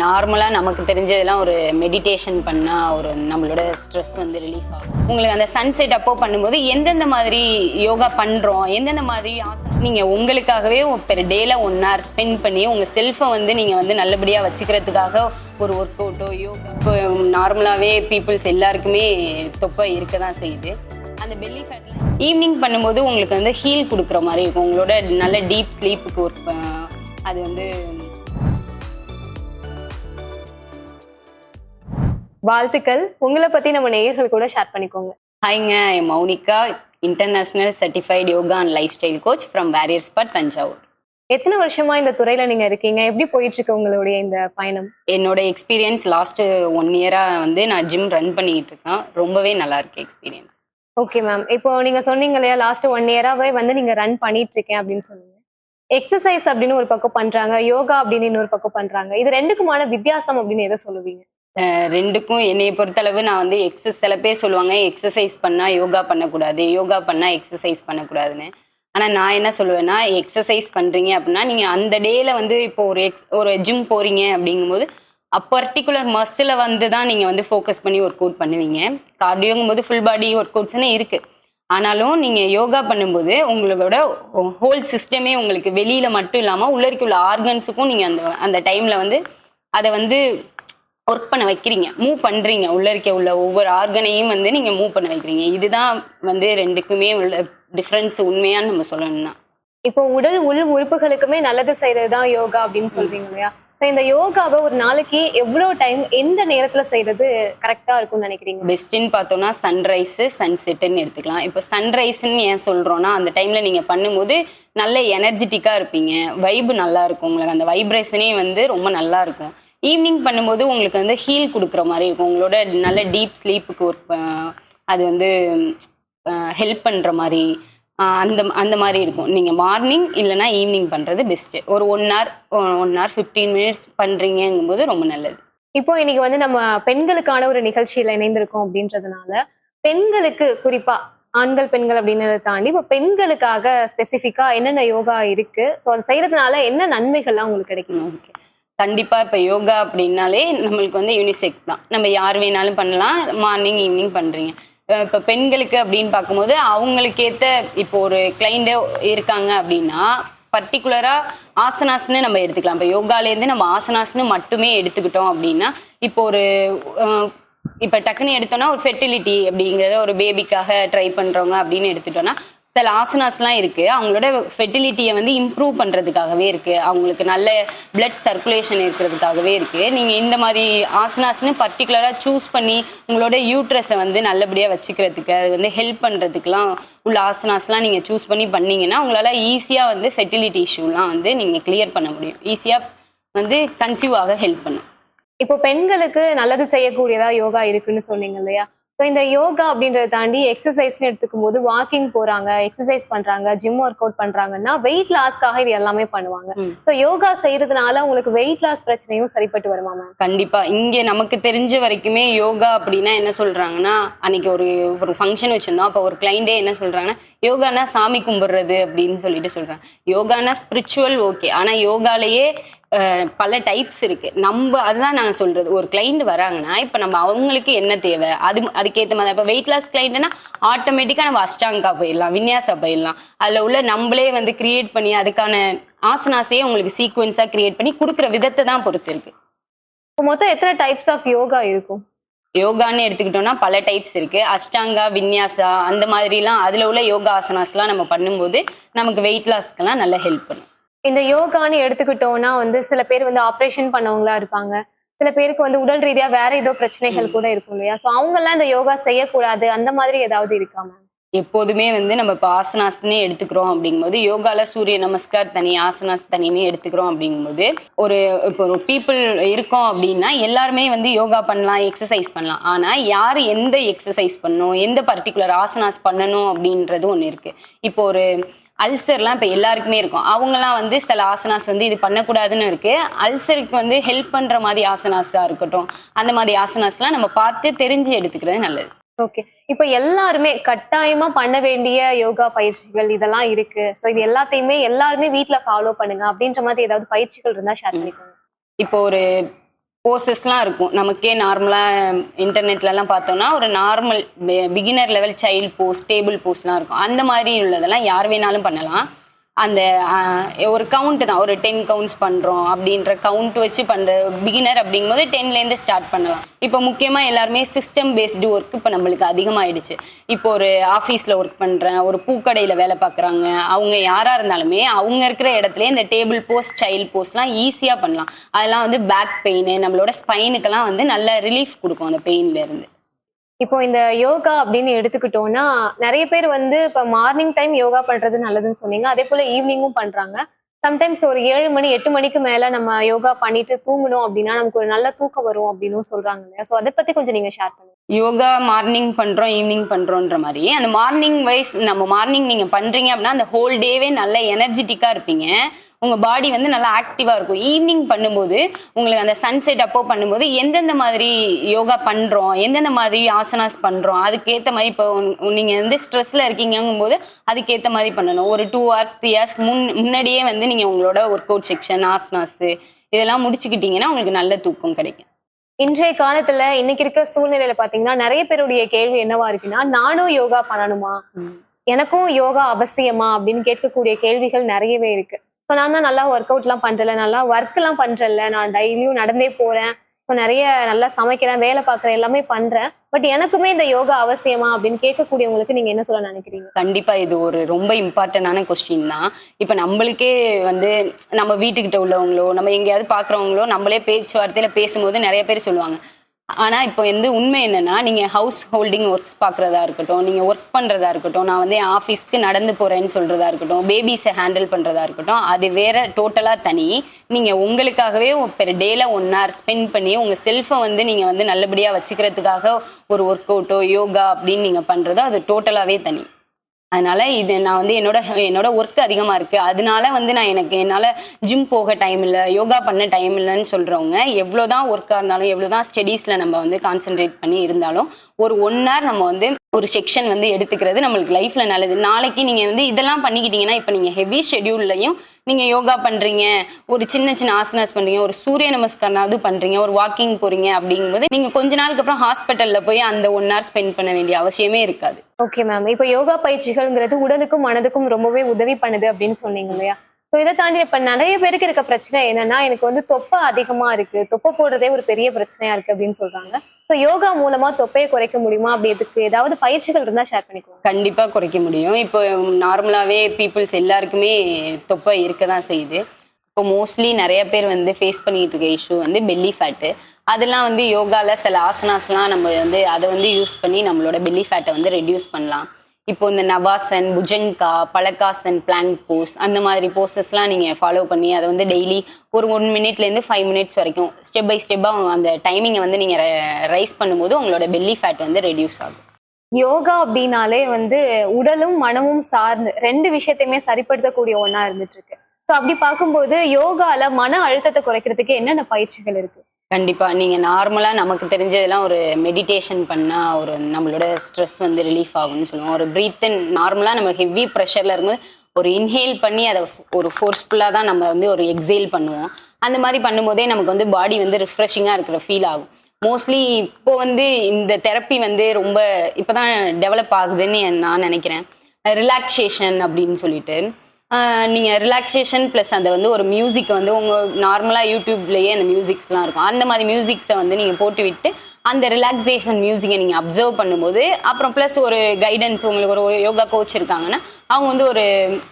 நார்மலாக நமக்கு தெரிஞ்சதெல்லாம் ஒரு மெடிடேஷன் பண்ணால் ஒரு நம்மளோட ஸ்ட்ரெஸ் வந்து ரிலீஃப் ஆகும். உங்களுக்கு அந்த சன்செட் அப்போ பண்ணும்போது எந்தெந்த மாதிரி யோகா பண்ணுறோம் எந்தெந்த மாதிரி ஆசனம் நீங்கள் உங்களுக்காகவே பெர் டேல ஒன் ஹவர் ஸ்பெண்ட் பண்ணி உங்கள் செல்ஃபை வந்து நீங்கள் வந்து நல்லபடியாக வச்சுக்கிறதுக்காக ஒரு ஒர்க் அவுட்டோ யோகா இப்போ நார்மலாகவே பீப்புள்ஸ் எல்லாருக்குமே தொப்பை இருக்க தான் செய்யுது. அந்த பெல்லி ஃபேட்ல ஈவினிங் பண்ணும்போது உங்களுக்கு வந்து ஹீல் கொடுக்குற மாதிரி இருக்கும். உங்களோட நல்ல டீப் ஸ்லீப்புக்கு ஒர்க் அது வந்து வாழ்த்துக்கள். உங்களை பத்தி நம்ம நேயர்கள் கூட ஷேர் பண்ணிக்கோங்க. ஹாய்ங்க I Mounika international certified yoga and lifestyle coach from warriors but Thanjavur. எத்தனை வருஷமா இந்த துறையில நீங்க இருக்கீங்க? எப்படி போயிட்டு இருக்கு உங்களுடைய இந்த பயணம்? என்னோட எக்ஸ்பீரியன்ஸ் லாஸ்ட் ஒன் இயராக வந்து நான் ஜிம் ரன் பண்ணிக்கிட்டு இருக்கேன் ரொம்பவே நல்லா இருக்கு எக்ஸ்பீரியன்ஸ் ஓகே மேம் இப்போ நீங்க சொன்னீங்க இல்லையா லாஸ்ட் ஒன் இயராவே வந்து நீங்க ரன் பண்ணிட்டு இருக்கேன் அப்படின்னு சொன்னீங்க. எக்ஸசைஸ் அப்படின்னு ஒரு பக்கம் பண்றாங்க யோகா அப்படின்னு இன்னொரு பக்கம் பண்றாங்க. இது ரெண்டுக்குமான வித்தியாசம் அப்படின்னு எதை சொல்லுவீங்க? ரெண்டுக்கும் என்னைய பொறுத்தளவு நான் வந்து எக்ஸஸ் சில பேர் சொல்லுவாங்க எக்ஸசைஸ் பண்ணால் யோகா பண்ணக்கூடாது யோகா பண்ணால் எக்ஸசைஸ் பண்ணக்கூடாதுன்னு. ஆனால் நான் என்ன சொல்லுவேன்னா எக்ஸசைஸ் பண்ணுறீங்க அப்படின்னா நீங்கள் அந்த டேயில் வந்து இப்போ ஒரு எக்ஸ் ஒரு ஜிம் போகிறீங்க அப்படிங்கும்போது பர்டிகுலர் மஸ்ஸில் வந்து தான் நீங்கள் வந்து ஃபோக்கஸ் பண்ணி ஒர்க் அவுட் பண்ணுவீங்க. கார்டியோங்கும் போது ஃபுல் பாடி ஒர்க் அவுட்ஸ்னு இருக்குது ஆனாலும் நீங்கள் யோகா பண்ணும்போது உங்களோட ஹோல் சிஸ்டமே உங்களுக்கு வெளியில் மட்டும் இல்லாமல் உள்ள இருக்க உள்ள ஆர்கன்ஸுக்கும் நீங்கள் அந்த அந்த டைமில் வந்து அதை வந்து ஒர்க் பண்ண வைக்கிறீங்க. மூவ் பண்றீங்க. உள்ள இருக்க உள்ள ஒவ்வொரு ஆர்கனையும் வந்து நீங்க மூவ் பண்ண வைக்கிறீங்க. இதுதான் வந்து ரெண்டுக்குமே உள்ள டிஃப்ரென்ஸ் உண்மையான்னு நம்ம சொல்லணும்னா. இப்போ உடல் உள் உறுப்புகளுக்குமே நல்லது செய்யறதுதான் யோகா அப்படின்னு சொல்றீங்க இல்லையா? So, இந்த யோகாவை ஒரு நாளைக்கு எவ்வளவு டைம் எந்த நேரத்துல செய்யறது கரெக்டா இருக்கும்னு நினைக்கிறீங்க? பெஸ்ட்டுன்னு பார்த்தோம்னா சன்ரைஸு சன்செட்டுன்னு எடுத்துக்கலாம். இப்போ சன்ரைஸ்ன்னு ஏன் சொல்கிறோன்னா அந்த டைமில் நீங்கள் பண்ணும்போது நல்ல எனர்ஜெட்டிக்காக இருப்பீங்க. வைப்பு நல்லா இருக்கும் உங்களுக்கு. அந்த வைப்ரேஷனே வந்து ரொம்ப நல்லா இருக்கும். ஈவினிங் பண்ணும்போது உங்களுக்கு வந்து ஹீல் கொடுக்குற மாதிரி இருக்கும். உங்களோட நல்ல டீப் ஸ்லீப்புக்கு ஒர்க் அது வந்து ஹெல்ப் பண்ணுற மாதிரி அந்த அந்த மாதிரி இருக்கும். நீங்கள் மார்னிங் இல்லைன்னா ஈவினிங் பண்ணுறது பெஸ்ட்டு ஒரு one hour one hour fifteen minutes பண்ணுறீங்கும்போது ரொம்ப நல்லது. இப்போ இன்னைக்கு வந்து நம்ம பெண்களுக்கான ஒரு நிகழ்ச்சியில இணைந்திருக்கோம் அப்படின்றதுனால பெண்களுக்கு குறிப்பா ஆண்கள் பெண்கள் அப்படின்றத தாண்டி இப்போ பெண்களுக்காக ஸ்பெசிஃபிக்கா என்னென்ன யோகா இருக்கு? ஸோ அது செய்யறதுனால என்ன நன்மைகள்லாம் உங்களுக்கு கிடைக்கும்? ஓகே கண்டிப்பாக இப்போ யோகா அப்படின்னாலே நம்மளுக்கு வந்து யூனிசெக்ஸ் தான். நம்ம யார் வேணாலும் பண்ணலாம். மார்னிங் ஈவினிங் பண்ணுறீங்க இப்போ பெண்களுக்கு அப்படின்னு பார்க்கும்போது அவங்களுக்கேற்ற இப்போ ஒரு கிளைண்ட் இருக்காங்க அப்படின்னா பர்டிகுலராக ஆசனாஸ்னு நம்ம எடுத்துக்கலாம். இப்போ யோகாலேருந்து நம்ம ஆசனாஸ்னு மட்டுமே எடுத்துக்கிட்டோம் அப்படின்னா இப்போ ஒரு இப்போ டக்குன்னு எடுத்தோம்னா ஒரு ஃபெர்டிலிட்டி அப்படிங்கிறத ஒரு பேபிக்காக ட்ரை பண்ணுறவங்க அப்படின்னு எடுத்துட்டோம்னா சில ஆசனாஸ்லாம் இருக்கு. அவங்களோட ஃபெர்டிலிட்டியை வந்து இம்ப்ரூவ் பண்ணுறதுக்காகவே இருக்கு. அவங்களுக்கு நல்ல பிளட் சர்க்குலேஷன் இருக்கிறதுக்காகவே இருக்கு. நீங்கள் இந்த மாதிரி ஆசனாஸ்னு பர்டிகுலராக சூஸ் பண்ணி உங்களோட யூட்ரஸை வந்து நல்லபடியாக வச்சுக்கிறதுக்கு அது வந்து ஹெல்ப் பண்ணுறதுக்குலாம் உள்ள ஆசனாஸ்லாம் நீங்கள் சூஸ் பண்ணி பண்ணீங்கன்னா உங்களால் ஈஸியாக வந்து ஃபெர்டிலிட்டி இஷ்யூலாம் வந்து நீங்கள் கிளியர் பண்ண முடியும். ஈஸியாக வந்து கன்சீவ் ஆக ஹெல்ப் பண்ணும். இப்போ பெண்களுக்கு நல்லது செய்யக்கூடியதா யோகா இருக்குன்னு சொன்னீங்க இல்லையா? ஸோ இந்த யோகா அப்படின்றத தாண்டி எக்ஸசைஸ்னு எடுத்துக்கும் போது வாக்கிங் போறாங்க எக்ஸசைஸ் பண்றாங்க ஜிம் ஒர்க் அவுட் பண்றாங்கன்னா வெயிட் லாஸ்க்காக இது எல்லாமே பண்ணுவாங்க. ஸோ யோகா செய்யறதுனால உங்களுக்கு வெயிட் லாஸ் பிரச்சனையும் சரிப்பட்டு வருமா மேம் கண்டிப்பா. இங்க நமக்கு தெரிஞ்ச வரைக்குமே யோகா அப்படின்னா என்ன சொல்றாங்கன்னா அன்னைக்கு ஒரு ஒரு ஃபங்க்ஷன் வச்சிருந்தோம். அப்போ ஒரு கிளைண்டே என்ன சொல்றாங்கன்னா யோகானா சாமி கும்பிடுறது அப்படின்னு சொல்லிட்டு சொல்றாங்க. யோகானா ஸ்பிரிச்சுவல் ஓகே ஆனா யோகாலேயே பல டைப்ஸ் இருக்கு. நம்ம அதுதான் நாங்க சொல்றது. ஒரு கிளைண்ட் வராங்கன்னா இப்ப நம்ம அவங்களுக்கு என்ன தேவை? அது அதுக்கேற்ற மாதிரி. இப்போ வெயிட் லாஸ் கிளைண்ட்னா ஆட்டோமேட்டிக்கா நம்ம அஷ்டாங்கா போயிடலாம் வின்யாசா போயிடலாம். அதுல உள்ள நம்மளே வந்து கிரியேட் பண்ணி அதுக்கான ஆசனாஸையே உங்களுக்கு சீக்வன்ஸா கிரியேட் பண்ணி கொடுக்குற விதத்தை தான் பொறுத்து இருக்கு. இப்போ மொத்தம் எத்தனை டைப்ஸ் ஆஃப் யோகா இருக்கும்? யோகான்னு எடுத்துக்கிட்டோம்னா பல டைப்ஸ் இருக்கு. அஷ்டாங்கா வின்யாசா அந்த மாதிரிலாம் அதுல உள்ள யோகா ஆசனாஸ்லாம் நம்ம பண்ணும்போது நமக்கு வெயிட் லாஸ்க்கெல்லாம் நல்ல ஹெல்ப் பண்ணும். இந்த யோகான்னு எடுத்துக்கிட்டோம்னா வந்து சில பேர் வந்து ஆப்ரேஷன் பண்ணவங்களா இருப்பாங்க. சில பேருக்கு வந்து உடல் ரீதியா வேற ஏதோ பிரச்சனைகள் கூட இருக்கும் இல்லையா? ஸோ அவங்க எல்லாம் இந்த யோகா செய்யக்கூடாது. அந்த மாதிரி ஏதாவது இருக்கா மேம் எப்போதுமே வந்து நம்ம இப்போ ஆசனாஸ்னே எடுத்துக்கிறோம் அப்படிங்கும்போது யோகால சூரிய நமஸ்கார் தனி ஆசனாஸ் தனின்னு எடுத்துக்கிறோம் அப்படிங்கும்போது ஒரு இப்போ ஒரு பீப்புள் இருக்கோம் அப்படின்னா எல்லாருமே வந்து யோகா பண்ணலாம் எக்ஸசைஸ் பண்ணலாம். ஆனால் யார் எந்த எக்ஸசைஸ் பண்ணணும் எந்த பர்டிகுலர் ஆசனாஸ் பண்ணணும் அப்படின்றது ஒன்று இருக்கு. இப்போ ஒரு அல்சர்லாம் இப்போ எல்லாருக்குமே இருக்கும். அவங்கலாம் வந்து சில ஆசனாஸ் வந்து இது பண்ணக்கூடாதுன்னு இருக்கு. அல்சருக்கு வந்து ஹெல்ப் பண்ணுற மாதிரி ஆசனாஸாக இருக்கட்டும் அந்த மாதிரி ஆசனாஸ்லாம் நம்ம பார்த்து தெரிஞ்சு எடுத்துக்கிறது நல்லது. ஓகே இப்போ எல்லாருமே கட்டாயமா பண்ண வேண்டிய யோகா பயிற்சிகள் இதெல்லாம் இருக்கு. ஸோ இது எல்லாத்தையுமே எல்லாருமே வீட்ல ஃபாலோ பண்ணுங்க அப்படின்ற மாதிரி ஏதாவது பயிற்சிகள் இருந்தா ஷேர் பண்ணிக்கோங்க. இப்போ ஒரு போசஸ்லாம் இருக்கும். நமக்கே நார்மலாக இன்டர்நெட்லலாம் பார்த்தோம்னா ஒரு normal beginner level child pose table போஸ்லாம் இருக்கும். அந்த மாதிரி உள்ளதெல்லாம் யார் வேணாலும் பண்ணலாம். அந்த ஒரு கவுண்ட் தான். ஒரு டென் கவுண்ட்ஸ் பண்ணுறோம் அப்படின்ற கவுண்ட் வச்சு பண்ணுற பிகினர் அப்படிங்கும்போது டென்லேருந்து ஸ்டார்ட் பண்ணலாம். இப்போ முக்கியமாக எல்லாருமே சிஸ்டம் பேஸ்டு ஒர்க் இப்போ நம்மளுக்கு அதிகமாகிடுச்சு இப்போ ஒரு ஆஃபீஸில் ஒர்க் பண்ணுறேன் ஒரு பூக்கடையில் வேலை பார்க்குறாங்க அவங்க யாராக இருந்தாலுமே அவங்க இருக்கிற இடத்துல இந்த டேபிள் போஸ்ட் சைல்ட் போஸ்ட்லாம் ஈஸியாக பண்ணலாம். அதெல்லாம் வந்து பேக் பெயின் நம்மளோட ஸ்பைனுக்கெல்லாம் வந்து நல்ல ரிலீஃப் கொடுக்கும் அந்த பெயின்லேருந்து இப்போ இந்த யோகா அப்படின்னு எடுத்துக்கிட்டோம்னா நிறைய பேர் வந்து இப்போ மார்னிங் டைம் யோகா பண்றது நல்லதுன்னு சொன்னீங்க. அதே போல ஈவினிங்கும் பண்றாங்க. சம்டைம்ஸ் ஒரு ஏழு மணி எட்டு மணிக்கு மேல நம்ம யோகா பண்ணிட்டு தூங்கணும் அப்படின்னா நமக்கு ஒரு நல்ல தூக்கம் வரும் அப்படின்னு சொல்றாங்க இல்லையா? ஸோ அதை பத்தி கொஞ்சம் நீங்க ஷேர் பண்ணுங்க. யோகா மார்னிங் பண்றோம் ஈவினிங் பண்றோன்ற மாதிரி. அந்த மார்னிங் வைஸ் நம்ம மார்னிங் நீங்க பண்றீங்க அப்படின்னா அந்த ஹோல் டேவே நல்ல எனர்ஜெட்டிக்கா இருப்பீங்க. உங்க பாடி வந்து நல்லா ஆக்டிவா இருக்கும். ஈவினிங் பண்ணும்போது உங்களுக்கு அந்த சன்செட் அப்போ பண்ணும்போது எந்தெந்த மாதிரி யோகா பண்றோம் எந்தெந்த மாதிரி ஆசனாஸ் பண்றோம் அதுக்கேத்த மாதிரி இப்போ நீங்கள் நீங்க வந்து ஸ்ட்ரெஸ்ல இருக்கீங்கும் போது அதுக்கேத்த மாதிரி பண்ணணும். ஒரு டூ ஹவர்ஸ் த்ரீ ஹவர்ஸ் முன் முன்னாடியே வந்து நீங்க உங்களோட ஒர்க் அவுட் செக்ஷன் ஆசனாஸ் இதெல்லாம் முடிச்சுக்கிட்டீங்கன்னா உங்களுக்கு நல்ல தூக்கம் கிடைக்கும். இன்றைய காலத்துல இன்னைக்கு இருக்க சூழ்நிலையில பாத்தீங்கன்னா நிறைய பேருடைய கேள்வி என்னவா இருக்குன்னா நானும் யோகா பண்ணணுமா? எனக்கும் யோகா அவசியமா? அப்படின்னு கேட்கக்கூடிய கேள்விகள் நிறையவே இருக்கு. ஸோ நான் தான் நல்லா ஒர்க் அவுட் எல்லாம் பண்றல நல்லா ஒர்க் எல்லாம் பண்றல நான் டெய்லியும் நடந்தே போறேன். ஸோ நிறைய நல்லா சமைக்கிறேன் வேலை பார்க்குறேன் எல்லாமே பண்றேன். பட் எனக்குமே இந்த யோகா அவசியமா அப்படின்னு கேட்கக்கூடியவங்களுக்கு நீங்க என்ன சொல்ல நினைக்கிறீங்க? கண்டிப்பா இது ஒரு ரொம்ப இம்பார்ட்டன்டான கொஸ்டின் தான். இப்போ நம்மளுக்கே வந்து நம்ம வீட்டுக்கிட்ட உள்ளவங்களோ நம்ம எங்கேயாவது பார்க்குறவங்களோ நம்மளே பேச்சுவார்த்தையில பேசும்போது நிறைய பேர் சொல்லுவாங்க ஆனால் இப்போ வந்து உண்மை என்னன்னா நீங்க ஹவுஸ் ஹோல்டிங் ஒர்க்ஸ் பார்க்குறதா இருக்கட்டும் நீங்க ஒர்க் பண்றதா இருக்கட்டும் நான் வந்து என் ஆஃபீஸ்க்கு நடந்து போறேன்னு சொல்றதா இருக்கட்டும் பேபிஸை ஹேண்டில் பண்றதா இருக்கட்டும் அது வேற டோட்டலா தனி. நீங்க உங்களுக்காகவே பெர் டேல ஒன் ஹவர் ஸ்பெண்ட் பண்ணி உங்க செல்ஃபை வந்து நீங்க வந்து நல்லபடியா வச்சுக்கிறதுக்காக ஒரு ஒர்க் அவுட்டோ யோகா அப்படின்னு நீங்க பண்றதோ அது டோட்டலாவே தனி. அதனால இது நான் வந்து என்னோட என்னோட ஒர்க் அதிகமா இருக்கு. அதனால வந்து நான் எனக்கு என்னால ஜிம் போக டைம் இல்லை யோகா பண்ண டைம் இல்லைன்னு சொல்றவங்க எவ்வளோதான் ஒர்க்காக இருந்தாலும் எவ்வளோதான் ஸ்டடீஸ்ல நம்ம வந்து கான்சென்ட்ரேட் பண்ணி இருந்தாலும் ஒரு ஒன் ஹவர் நம்ம வந்து ஒரு செக்ஷன் வந்து எடுத்துக்கிறது நம்மளுக்கு லைஃப்ல நல்லது. நாளைக்கு நீங்க வந்து இதெல்லாம் பண்ணிக்கிட்டீங்கன்னா இப்போ நீங்க ஹெவி ஷெட்யூல்லையும் நீங்க யோகா பண்றீங்க ஒரு சின்ன சின்ன ஆசனாஸ் பண்றீங்க ஒரு சூரிய நமஸ்காரனாவது பண்றீங்க ஒரு வாக்கிங் போறீங்க அப்படிங்கும்போது நீங்க கொஞ்ச நாளுக்கு அப்புறம் ஹாஸ்பிட்டல்ல போய் அந்த ஒன் ஹவர் ஸ்பெண்ட் பண்ண வேண்டிய அவசியமே இருக்காது. ஓகே மேம் இப்போ யோகா பயிற்சிகள்ங்கிறது உடலுக்கும் மனதுக்கும் ரொம்பவே உதவி பண்ணுது அப்படின்னு சொன்னீங்க இல்லையா? ஸோ இதை தாண்டி இப்ப நிறைய பேருக்கு இருக்க பிரச்சனை என்னன்னா எனக்கு வந்து தொப்பை அதிகமா இருக்கு. தொப்பை போடுறதே ஒரு பெரிய பிரச்சனையா இருக்கு அப்படின்னு சொல்றாங்க. ஸோ யோகா மூலமா தொப்பையை குறைக்க முடியுமா? அப்படி இதுக்கு ஏதாவது பயிற்சிகள் இருந்தா ஷேர் பண்ணிக்கோங்க. கண்டிப்பா குறைக்க முடியும். இப்போ நார்மலாவே பீப்புள்ஸ் எல்லாருக்குமே தொப்பை இருக்க தான் செய்யுது. இப்போ மோஸ்ட்லி நிறைய பேர் வந்து ஃபேஸ் பண்ணிட்டு இருக்க இஷ்யூ வந்து பெல்லி ஃபேட்டு அதெல்லாம் வந்து யோகால சில ஆசனாஸ்லாம் நம்ம வந்து அதை வந்து யூஸ் பண்ணி நம்மளோட பெல்லி ஃபேட்டை வந்து ரெடியூஸ் பண்ணலாம். இப்போ இந்த நவாசன் புஜங்கா பலகாசன் பிளாங்க் போஸ் அந்த மாதிரி போஸஸ்லாம் நீங்கள் ஃபாலோ பண்ணி அதை வந்து டெய்லி ஒரு ஒன் மினிட்லேருந்து ஃபைவ் மினிட்ஸ் வரைக்கும் ஸ்டெப் பை ஸ்டெப்பாக அந்த டைமிங்கை வந்து நீங்கள் ரைஸ் பண்ணும்போது உங்களோட பெல்லி ஃபேட் வந்து ரெடியூஸ் ஆகும். யோகா அப்படின்னாலே வந்து உடலும் மனமும் சார்ந்து ரெண்டு விஷயத்தையுமே சரிப்படுத்தக்கூடிய ஒன்றா இருந்துட்டு இருக்கு. ஸோ அப்படி பார்க்கும்போது யோகால மன அழுத்தத்தை குறைக்கிறதுக்கு என்னென்ன பயிற்சிகள் இருக்கு? கண்டிப்பாக நீங்கள் நார்மலாக நமக்கு தெரிஞ்சதெல்லாம் ஒரு மெடிடேஷன் பண்ணால் ஒரு நம்மளோட ஸ்ட்ரெஸ் வந்து ரிலீஃப் ஆகும்னு சொல்லுவோம். ஒரு ப்ரீத் இன் நார்மலாக நம்ம ஹெவி ப்ரெஷரில் இருக்கும்போது ஒரு இன்ஹேல் பண்ணி அதை ஒரு ஃபோர்ஸ்ஃபுல்லாக தான் நம்ம வந்து ஒரு எக்ஸேல் பண்ணுவோம். அந்த மாதிரி பண்ணும்போதே நமக்கு வந்து பாடி வந்து ரிஃப்ரெஷிங்காக இருக்கிற ஃபீல் ஆகும். மோஸ்ட்லி இப்போ வந்து இந்த தெரப்பி வந்து ரொம்ப இப்போ தான் டெவலப் ஆகுதுன்னு நான் நினைக்கிறேன். ரிலாக்ஸேஷன் அப்படின்னு சொல்லிட்டு. நீங்கள் ரிலாக்ஸேஷன் ப்ளஸ் அந்த வந்து ஒரு மியூசிக் வந்து உங்கள் நார்மலாக யூடியூப்லேயே அந்த மியூசிக்ஸ்லாம் இருக்கும். அந்த மாதிரி மியூசிக்ஸை வந்து நீங்கள் போட்டு விட்டு அந்த ரிலாக்ஸேஷன் மியூசிக்கை நீங்கள் அப்சர்வ் பண்ணும்போது அப்புறம் ப்ளஸ் ஒரு கைடன்ஸ் உங்களுக்கு ஒரு யோகா கோச் இருக்காங்கன்னா அவங்க வந்து ஒரு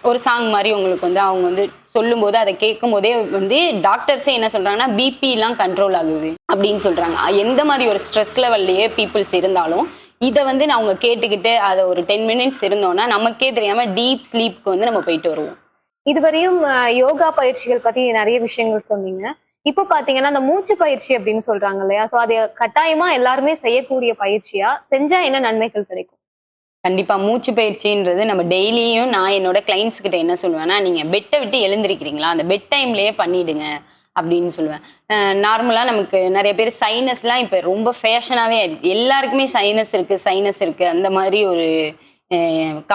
ஒரு சாங் மாதிரி உங்களுக்கு வந்து அவங்க வந்து சொல்லும்போது அதை கேட்கும் போதே வந்து டாக்டர்ஸே என்ன சொல்கிறாங்கன்னா பிபிலாம் கண்ட்ரோல் ஆகுது அப்படின்னு சொல்கிறாங்க எந்த மாதிரி ஒரு ஸ்ட்ரெஸ் லெவல்லையே பீப்புள்ஸ் இருந்தாலும் இதை வந்து நான் அவங்க கேட்டுக்கிட்டு அதை ஒரு டென் மினிட்ஸ் இருந்தோம்னா நமக்கே தெரியாம டீப் ஸ்லீப்க்கு வந்து நம்ம போயிட்டு வருவோம். இதுவரையும் யோகா பயிற்சிகள் பத்தி நிறைய விஷயங்கள் சொன்னீங்க. இப்போ பாத்தீங்கன்னா அந்த மூச்சு பயிற்சி அப்படின்னு சொல்றாங்க இல்லையா? சோ அது கட்டாயமா எல்லாருமே செய்யக்கூடிய பயிற்சியா? செஞ்சா என்ன நன்மைகள் கிடைக்கும்? கண்டிப்பா மூச்சு பயிற்சின்றது நம்ம டெய்லியும் நான் என்னோட கிளைண்ட்ஸ் கிட்ட என்ன சொல்லுவேன்னா நீங்க பெட்டை விட்டு எழுந்திருக்கிறீங்களா? அந்த பெட் டைம்லயே பண்ணிடுங்க. அப்படின்னு சொல்லுவேன். நார்மலா நமக்கு நிறைய பேர் சைனஸ்லாம் இப்ப ரொம்ப ஃபேஷனாவே ஆயிடுச்சு. எல்லாருக்குமே சைனஸ் இருக்கு சைனஸ் இருக்கு. அந்த மாதிரி ஒரு அஹ்,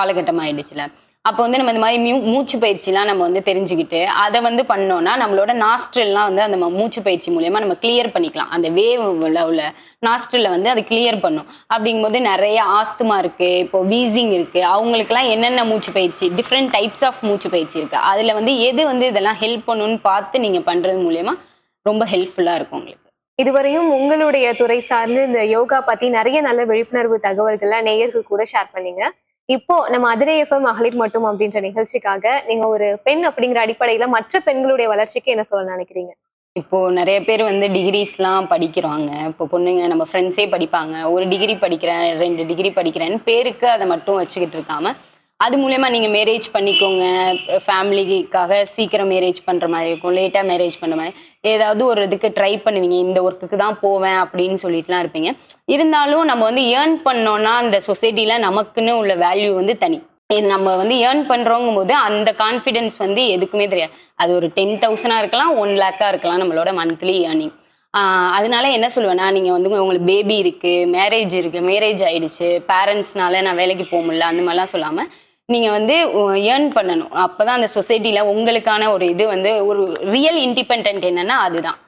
ஆயிடுச்சுல அப்போ வந்து நம்ம இந்த மாதிரி மியூ மூச்சு பயிற்சிலாம் நம்ம வந்து தெரிஞ்சுக்கிட்டு அதை வந்து பண்ணோம்னா நம்மளோட நாஸ்ட்ரில்லாம் வந்து அந்த மூச்சு பயிற்சி மூலயமா நம்ம கிளியர் பண்ணிக்கலாம். அந்த வேவ் உள்ள நாஸ்ட்ரில் வந்து அது கிளியர் பண்ணும். அப்படிங்கும்போது நிறைய ஆஸ்துமா இருக்கு இப்போ வீசிங் இருக்கு. அவங்களுக்குலாம் என்னென்ன மூச்சு பயிற்சி? டிஃப்ரெண்ட் டைப்ஸ் ஆஃப் மூச்சு பயிற்சி இருக்கு. அதுல வந்து எது வந்து இதெல்லாம் ஹெல்ப் பண்ணணும்னு பார்த்து நீங்க பண்றது மூலயமா ரொம்ப ஹெல்ப்ஃபுல்லா இருக்கும் உங்களுக்கு. இதுவரையும் உங்களுடைய துறை சார்ந்து இந்த யோகா பத்தி நிறைய நல்ல விழிப்புணர்வு தகவல்களை நேயர்கள் கூட ஷேர் பண்ணீங்க. இப்போ நம்ம அதிரை எஃப்எம் மகளிர் மட்டும் அப்படின்ற நிகழ்ச்சிக்காக நீங்க ஒரு பெண் அப்படிங்கிற அடிப்படையில மற்ற பெண்களுடைய வளர்ச்சிக்கு என்ன சொல்ல நினைக்கிறீங்க? இப்போ நிறைய பேர் வந்து டிகிரிஸ்லாம் படிக்கிறாங்க. இப்போ பொண்ணுங்க நம்ம ஃப்ரெண்ட்ஸே படிப்பாங்க. ஒரு டிகிரி படிக்கிறேன் ரெண்டு டிகிரி படிக்கிறேன்னு பேருக்கு அதை மட்டும் வச்சுக்கிட்டு இருக்காம அது மூலயமா நீங்கள் மேரேஜ் பண்ணிக்கோங்க. ஃபேமிலிக்காக சீக்கிரம் மேரேஜ் பண்ணுற மாதிரி இருக்கும். லேட்டாக மேரேஜ் பண்ணுற மாதிரி. ஏதாவது ஒரு இதுக்கு ட்ரை பண்ணுவீங்க. இந்த ஒர்க்குக்கு தான் போவேன் அப்படின்னு சொல்லிட்டுலாம் இருப்பீங்க. இருந்தாலும் நம்ம வந்து ஏர்ன் பண்ணோம்னா அந்த சொசைட்டியில் நமக்குன்னு உள்ள வேல்யூ வந்து தனி. இது நம்ம வந்து ஏர்ன் பண்றோங்கும் போது அந்த கான்ஃபிடென்ஸ் வந்து எதுக்குமே தெரியாது. அது ஒரு டென் தௌசண்டா இருக்கலாம் ஒன் லேக்கா இருக்கலாம் நம்மளோட மந்த்லி ஏர்னிங் அதனால என்ன சொல்லுவேன்னா நீங்க வந்து உங்களுக்கு பேபி இருக்கு மேரேஜ் இருக்கு மேரேஜ் ஆயிடுச்சு பேரண்ட்ஸ்னால நான் வேலைக்கு போக முடியல அந்த மாதிரிலாம் சொல்லாம நீங்க வந்து ஏர்ன் பண்ணணும். அப்பதான் அந்த சொசைட்டில உங்களுக்கான ஒரு இது வந்து ஒரு ரியல் இண்டிபெண்ட் என்னன்னா அதுதான்.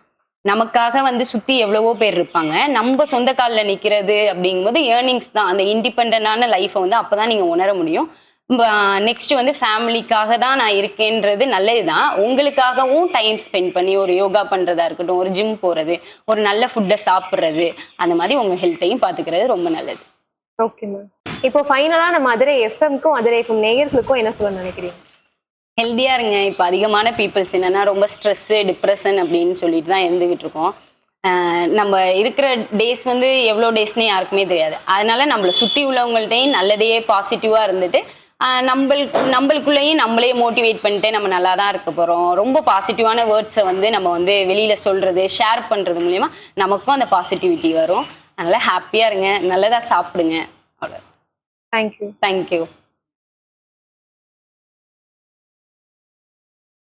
நமக்காக வந்து சுத்தி எவ்வளவோ பேர் இருப்பாங்க. நம்ம சொந்த காலில் நிக்கிறது அப்படிங்கும்போது ஏர்னிங்ஸ் தான். அந்த இண்டிபெண்டான லைஃப்பை வந்து அப்பதான் நீங்க உணர முடியும். நெக்ஸ்ட் வந்து ஃபேமிலிக்காக தான் நான் இருக்கேன்றது நல்லது தான் உங்களுக்காகவும் டைம் ஸ்பெண்ட் பண்ணி ஒரு யோகா பண்றதா இருக்கட்டும் ஒரு ஜிம் போறது ஒரு நல்ல ஃபுட்டை சாப்பிட்றது அந்த மாதிரி உங்க ஹெல்த்தையும் பாத்துக்கிறது ரொம்ப நல்லது. ஓகே மேம் இப்போ ஃபைனலா நம்ம மதுரை எஃப்எம்க்கும் மதுரை எஃப்எம் நேயர்களுக்கும் என்ன சொல்ல நினைக்கிறீங்க? ஹெல்த்தியா இருங்க. இப்போ அதிகமான பீப்புள்ஸ் என்னன்னா ரொம்ப ஸ்ட்ரெஸ்ஸு டிப்ரெஷன் அப்படின்னு சொல்லிட்டு தான் இருந்துகிட்டு இருக்கோம். நம்ம இருக்கிற டேஸ் வந்து எவ்வளோ டேஸ்னே யாருக்குமே தெரியாது. அதனால நம்மளை சுற்றி உள்ளவங்கள்ட்டையும் நல்லதையே பாசிட்டிவாக இருந்துட்டு நம்மளுக்கு நம்மளுக்குள்ளேயும் நம்மளே மோட்டிவேட் பண்ணிட்டு நம்ம நல்லா தான் இருக்க போகிறோம் ரொம்ப பாசிட்டிவான வேர்ட்ஸை வந்து நம்ம வந்து வெளியில் சொல்கிறது ஷேர் பண்ணுறது மூலிமா நமக்கும் அந்த பாசிட்டிவிட்டி வரும். அதனால் ஹாப்பியாக இருங்க. நல்லதாக சாப்பிடுங்க. அவ்வளோ தேங்க்யூ தேங்க்யூ